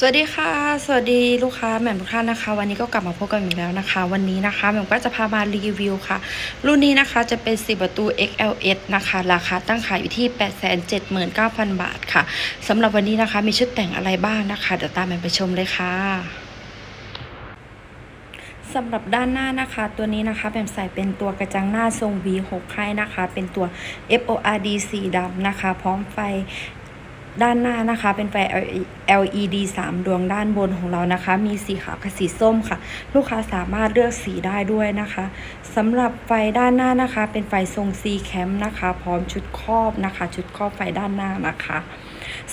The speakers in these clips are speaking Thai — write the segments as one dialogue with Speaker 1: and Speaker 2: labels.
Speaker 1: สวัสดีค่ะ สวัสดีลูกค้าแหม่มทุกท่านนะคะ วันนี้ก็กลับมาพบกันอีกแล้วนะคะ วันนี้นะคะแหม่มก็จะพามารีวิวค่ะ รุ่นนี้นะคะจะเป็น 4 ประตู XLS นะคะ ราคาตั้งขายอยู่ที่ 879,000 บาทค่ะสำหรับวันนี้นะคะมีชุดแต่งอะไรบ้างนะคะเดี๋ยวตามแหม่มไปชมเลยค่ะสำหรับด้านหน้านะคะ ตัวนี้นะคะแผมใส่เป็นตัวกระจังหน้าทรง V6 ให้นะคะ เป็นตัว FORD สีดำนะคะ พร้อมไฟ ด้านหน้านะคะ เป็นไฟ LED 3 ดวงด้านบนของเรานะคะ มีสีขาวกับสีส้มค่ะ ลูกค้าสามารถเลือกสีได้ด้วยนะคะสำหรับไฟด้านหน้านะคะ เป็นไฟทรง C cam นะคะ พร้อมชุดครอบนะคะ ชุดครอบไฟด้านหน้านะคะ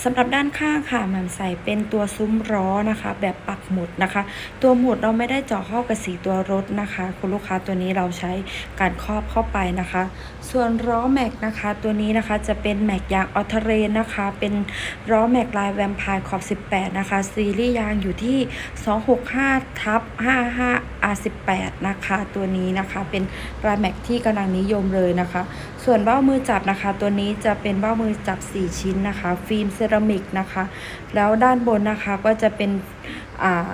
Speaker 1: สำหรับด้านข้างค่ะแหมันใส่เป็นตัวซุ้มล้อนะคะ แบบปักหมุดนะคะ ตัวหมุดเราไม่ได้เจาะเข้ากับสีตัวรถนะคะ คุณลูกค้าตัวนี้เราใช้การครอบเข้าไปนะคะ ส่วนล้อแม็กนะคะ ตัวนี้นะคะจะเป็นแม็กยางออเทเรนนะคะ เป็นล้อแม็กลายแวมพายขอบ 18 นะคะ ซีรีส์ยางอยู่ที่ 265 ทับ 55 R18 นะคะ ตัวนี้นะคะเป็นลายแม็กที่กำลังนิยมเลยนะคะ ส่วนเบ้ามือจับนะคะ ตัวนี้จะเป็นเบ้ามือจับ 4 ชิ้นนะคะ ฟิล์มเซรามิกนะคะ แล้วด้านบนนะคะก็จะเป็นอ่า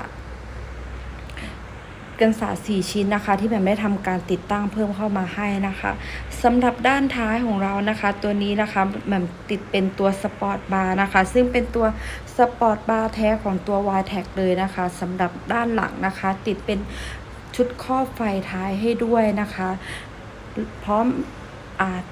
Speaker 1: กันสาด4ชิ้นนะคะ ที่แหม่มได้ทำการติดตั้งเพิ่มเข้ามาให้นะคะสำหรับด้านท้ายของเรานะคะ ตัวนี้นะคะแหม่มติดเป็นตัวสปอร์ตบาร์นะคะ ซึ่งเป็นตัวสปอร์ตบาร์แท้ของตัว y t e c เลยนะคะสำหรับด้านหลังนะคะ ติดเป็นชุดครอบไฟท้ายให้ด้วยนะคะ พร้อม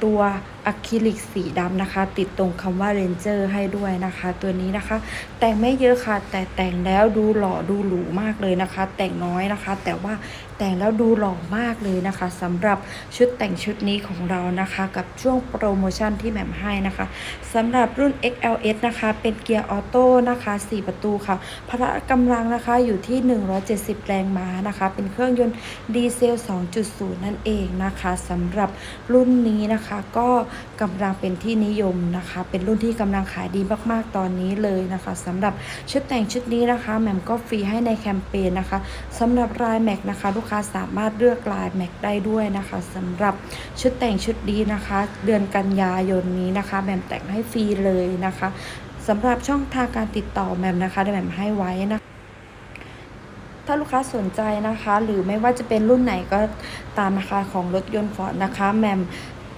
Speaker 1: ตัวอะคริลิกสีดำนะคะ ติดตรงคำว่า Ranger ให้ด้วยนะคะ ตัวนี้นะคะ แต่งไม่เยอะค่ะ แต่แต่งแล้วดูหล่อดูหรูมากเลยนะคะ แต่งน้อยนะคะ แต่ว่าแต่งแล้วดูหล่อมากเลยนะคะสำหรับชุดแต่งชุดนี้ของเรานะคะ กับช่วงโปรโมชั่นที่แหม่มให้นะคะสำหรับรุ่น XLS นะคะ เป็นเกียร์ออโต้นะคะ 4 ประตูค่ะ พละกำลังนะคะอยู่ที่ 170 แรงม้านะคะ เป็นเครื่องยนต์ดีเซล 2.0 นั่นเองนะคะสำหรับรุ่นนี้นะคะก็กำลังเป็นที่นิยมนะคะ เป็นรุ่นที่กำลังขายดีมากๆตอนนี้เลยนะคะสำหรับชุดแต่งชุดนี้นะคะแหม่มก็ฟรีให้ในแคมเปญนะคะสำหรับลายแม็กนะคะ ลูกค้าสามารถเลือกลายแม็กได้ด้วยนะคะสำหรับชุดแต่งชุดนี้นะคะ เดือนกันยายนนี้นะคะแหม่มแต่งให้ฟรีเลยนะคะสำหรับช่องทางการติดต่อแหม่มนะคะแหม่มให้ไว้นะคะถ้าลูกค้าสนใจนะคะ หรือไม่ว่าจะเป็นรุ่นไหนก็ตามราคาของรถยนต์ฟอร์ดนะคะแหมม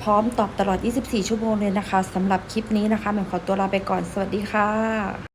Speaker 1: พร้อมตอบตลอด 24 ชั่วโมงเลยนะคะสำหรับคลิปนี้นะคะแหมขอตัวลาไปก่อนสวัสดีค่ะ